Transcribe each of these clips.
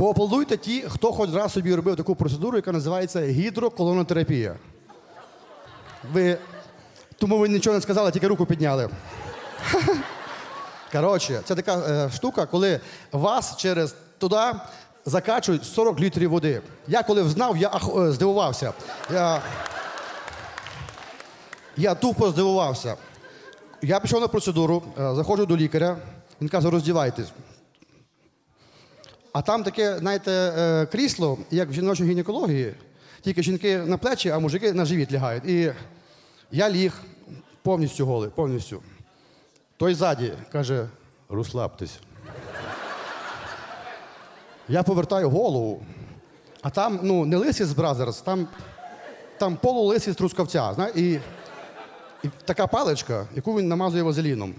Поаплодуйте ті, хто хоч раз собі робив таку процедуру, яка називається гідроколонотерапія. Ви тому ви нічого не сказали, тільки руку підняли. Коротше, це така е, штука, коли вас через туди закачують 40 літрів води. Я коли взнав, я ах, е, здивувався. Я, я тупо здивувався. Я пішов на процедуру, е, заходжу до лікаря, він каже, роздівайтесь. А там таке, знаєте, е, крісло, як в жіночій гінекології, тільки жінки на плечі, а мужики на живіт лягають. І я ліг повністю голий, повністю. Той ззаді каже, розслабтесь. Я повертаю голову, а там ну, не лисий з Бразерс, там, там полулисий з трускавця. Зна? І, і така паличка, яку він намазує вазеліном.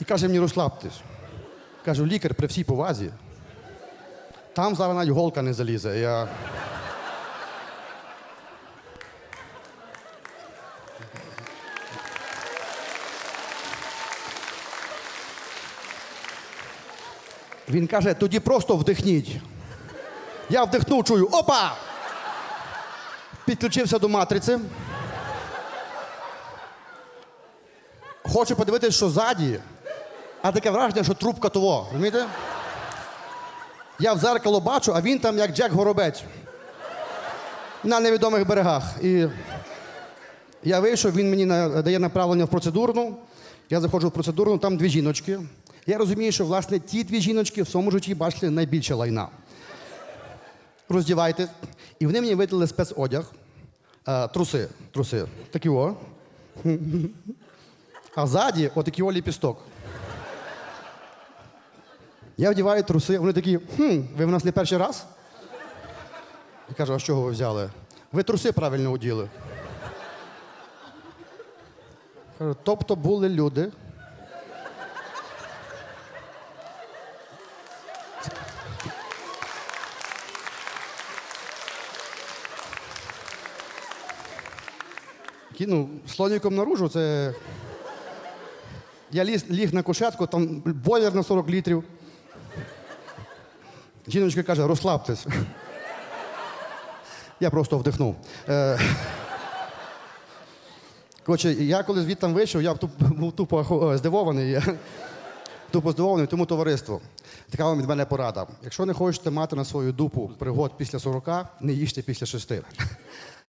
І каже мені, розслабтесь. Кажу, лікар при всій повазі. Там зараз навіть голка не залізе. Я... Він каже, тоді просто вдихніть. Я вдихнув, чую, опа! Підключився до матриці. Хочу подивитися, що ззаді, а таке враження, що трубка того. Розумієте? Я в зеркало бачу, а він там як Джек Горобець. На невідомих берегах. І я вийшов, він мені дає направлення в процедурну. Я заходжу в процедурну, там дві жіночки. Я розумію, що власне ті дві жіночки в своєму житті бачили найбільше лайна. Роздівайтесь. І вони мені видали спецодяг, е, труси, труси. Такі о. А ззаді отакий о ліпісток. Я вдіваю труси, вони такі, хм, ви в нас не перший раз? Я кажу, а з чого ви взяли? Ви труси правильно оділи. Кажу, тобто були люди. Ну, слоніком наружу це. Я ліг на кушетку, там бойлер на 40 літрів. Жіночка каже, розслабтесь. Я просто вдихнув. Е, Коротше, я коли звідти вийшов, я був тупо е, здивований. Тупо здивований, тому товариству. Така вам від мене порада. Якщо не хочете мати на свою дупу пригод після 40, не їжте після 6.